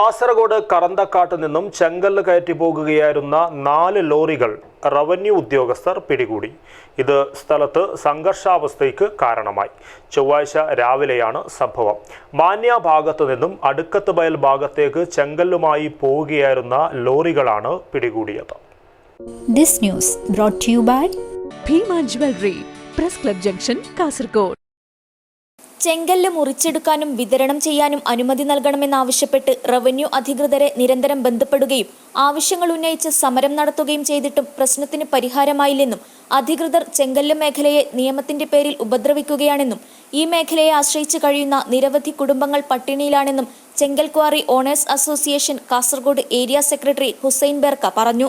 കാസർഗോഡ് കറന്തക്കാട്ട് നിന്നും ചെങ്കല്ല് കയറ്റി പോകുകയായിരുന്ന നാല് ലോറികൾ റവന്യൂ ഉദ്യോഗസ്ഥർ പിടികൂടി. ഇത് സ്ഥലത്ത് സംഘർഷാവസ്ഥയ്ക്ക് കാരണമായി. ചൊവ്വാഴ്ച രാവിലെയാണ് സംഭവം. മാന്യ ഭാഗത്തു നിന്നും അടുക്കത്ത് ബയൽ ഭാഗത്തേക്ക് ചെങ്കല്ലുമായി പോവുകയായിരുന്ന ലോറികളാണ് പിടികൂടിയത്. This news brought to you by Bhima jewellery press club junction Kasaragod. ചെങ്കല്ല് മുറിച്ചെടുക്കാനും വിതരണം ചെയ്യാനും അനുമതി നൽകണമെന്നാവശ്യപ്പെട്ട് റവന്യൂ അധികൃതരെ നിരന്തരം ബന്ധപ്പെടുകയും ആവശ്യങ്ങൾ ഉന്നയിച്ച് സമരം നടത്തുകയും ചെയ്തിട്ടും പ്രശ്നത്തിന് പരിഹാരമായില്ലെന്നും അധികൃതർ ചെങ്കല്ല് മേഖലയെ നിയമത്തിന്റെ പേരിൽ ഉപദ്രവിക്കുകയാണെന്നും ഈ മേഖലയെ ആശ്രയിച്ച് കഴിയുന്ന നിരവധി കുടുംബങ്ങൾ പട്ടിണിയിലാണെന്നും ചെങ്കൽ quarry owners association Kasaragod area secretary Hussain Berka പറഞ്ഞു.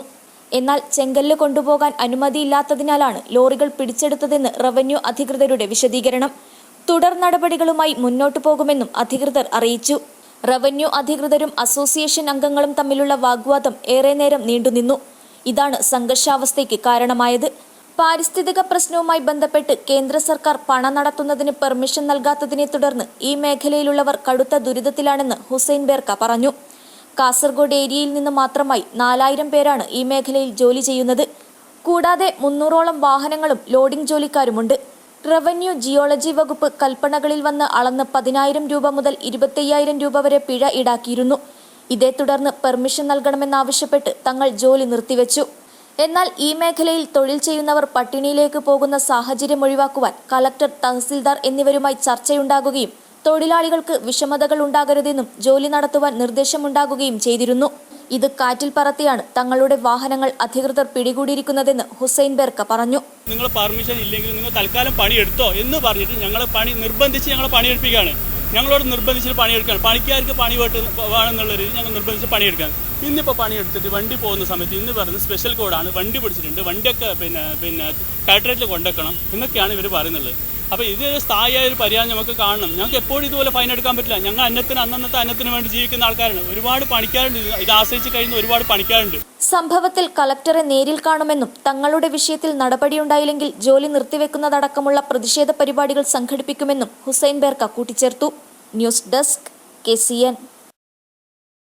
എന്നാൽ ചെങ്കല്ല് കൊണ്ടുപോകാൻ അനുമതിയില്ലാത്തതിനാലാണ് ലോറികൾ പിടിച്ചെടുത്തതെന്ന് റവന്യൂ അധികൃതരുടെ വിശദീകരണം. തുടർ നടപടികളുമായി മുന്നോട്ടു പോകുമെന്നും അധികൃതർ അറിയിച്ചു. റവന്യൂ അധികൃതരും അസോസിയേഷൻ അംഗങ്ങളും തമ്മിലുള്ള വാഗ്വാദം ഏറെ നേരം നീണ്ടുനിന്നു. ഇതാണ് സംഘർഷാവസ്ഥയ്ക്ക് കാരണമായത്. പാരിസ്ഥിതിക പ്രശ്നവുമായി ബന്ധപ്പെട്ട് കേന്ദ്ര സർക്കാർ പണം നടത്തുന്നതിന് പെർമിഷൻ നൽകാത്തതിനെ തുടർന്ന് ഈ മേഖലയിലുള്ളവർ കടുത്ത ദുരിതത്തിലാണെന്ന് ഹുസൈൻ ബേർക്ക പറഞ്ഞു. കാസർഗോഡ് ഏരിയയിൽ നിന്ന് മാത്രമായി നാലായിരം പേരാണ് ഈ മേഖലയിൽ ജോലി ചെയ്യുന്നത്. കൂടാതെ മുന്നൂറോളം വാഹനങ്ങളും ലോഡിംഗ് ജോലിക്കാരുമുണ്ട്. റവന്യൂ ജിയോളജി വകുപ്പ് കൽപ്പനകളിൽ വന്ന് അളന്ന് പതിനായിരം രൂപ മുതൽ ഇരുപത്തയ്യായിരം രൂപ വരെ പിഴ ഈടാക്കിയിരുന്നു. ഇതേ തുടർന്ന് പെർമിഷൻ നൽകണമെന്നാവശ്യപ്പെട്ട് തങ്ങൾ ജോലി നിർത്തിവെച്ചു. എന്നാൽ ഈ മേഖലയിൽ തൊഴിൽ ചെയ്യുന്നവർ പട്ടിണിയിലേക്ക് പോകുന്ന സാഹചര്യം ഒഴിവാക്കുവാൻ കലക്ടർ തഹസിൽദാർ എന്നിവരുമായി ചർച്ചയുണ്ടാകുകയും തൊഴിലാളികൾക്ക് വിഷമതകൾ ഉണ്ടാകരുതെന്നും ജോലി നടത്തുവാൻ നിർദ്ദേശമുണ്ടാകുകയും ചെയ്തിരുന്നു. ഇത് കാറ്റിൽ പറത്തിയാണ് തങ്ങളുടെ വാഹനങ്ങൾ അധികൃതർ പിടികൂടിയിരിക്കുന്നതെന്ന് ഹുസൈൻ ബെർക്ക പറഞ്ഞു. നിങ്ങൾ പെർമിഷൻ ഇല്ലെങ്കിൽ നിങ്ങൾ തൽക്കാലം പണിയെടുത്തോ എന്ന് പറഞ്ഞിട്ട് ഞങ്ങൾ പണി നിർബന്ധിച്ച് ഞങ്ങൾ പണിയെടുപ്പിക്കുകയാണ്. ഞങ്ങളോട് നിർബന്ധിച്ച് പണിയെടുക്കുകയാണ്. പണിക്കാർക്ക് പണി വേട്ട് വേണമെന്നുള്ള രീതിയിൽ ഞങ്ങൾ നിർബന്ധിച്ച് പണിയെടുക്കുകയാണ്. ഇന്നിപ്പോൾ പണിയെടുത്തിട്ട് വണ്ടി പോകുന്ന സമയത്ത് ഇന്ന് പറയുന്നത് സ്പെഷ്യൽ കോഡാണ് വണ്ടി പിടിച്ചിട്ടുണ്ട്. വണ്ടിയൊക്കെ പിന്നെ പിന്നെ കളക്ടറേറ്റിൽ കൊണ്ടുവെക്കണം എന്നൊക്കെയാണ് ഇവർ പറയുന്നത്. അപ്പോൾ ഇത് സ്ഥായിയായ ഒരു പരിഹാരം നമുക്ക് കാണണം. ഞങ്ങൾക്ക് എപ്പോഴും ഇതുപോലെ ഫൈൻ എടുക്കാൻ പറ്റില്ല. ഞങ്ങൾ അന്നത്തിന് അന്നന്നത്തെ അന്നത്തിന് വേണ്ടി ജീവിക്കുന്ന ആൾക്കാരാണ്. ഒരുപാട് പണിക്കാരുണ്ട്. ഇത് ആശ്രയിച്ച് കഴിയുന്ന ഒരുപാട് പണിക്കാരുണ്ട്. സംഭവത്തിൽ കളക്ടറെ നേരിൽ കാണുമെന്നും തങ്ങളുടെ വിഷയത്തിൽ നടപടിയുണ്ടായില്ലെങ്കിൽ ജോലി നിർത്തിവെക്കുന്നതടക്കമുള്ള പ്രതിഷേധ പരിപാടികൾ സംഘടിപ്പിക്കുമെന്നും ഹുസൈൻ ബേർക്ക കൂട്ടിച്ചേർത്തു. News desk K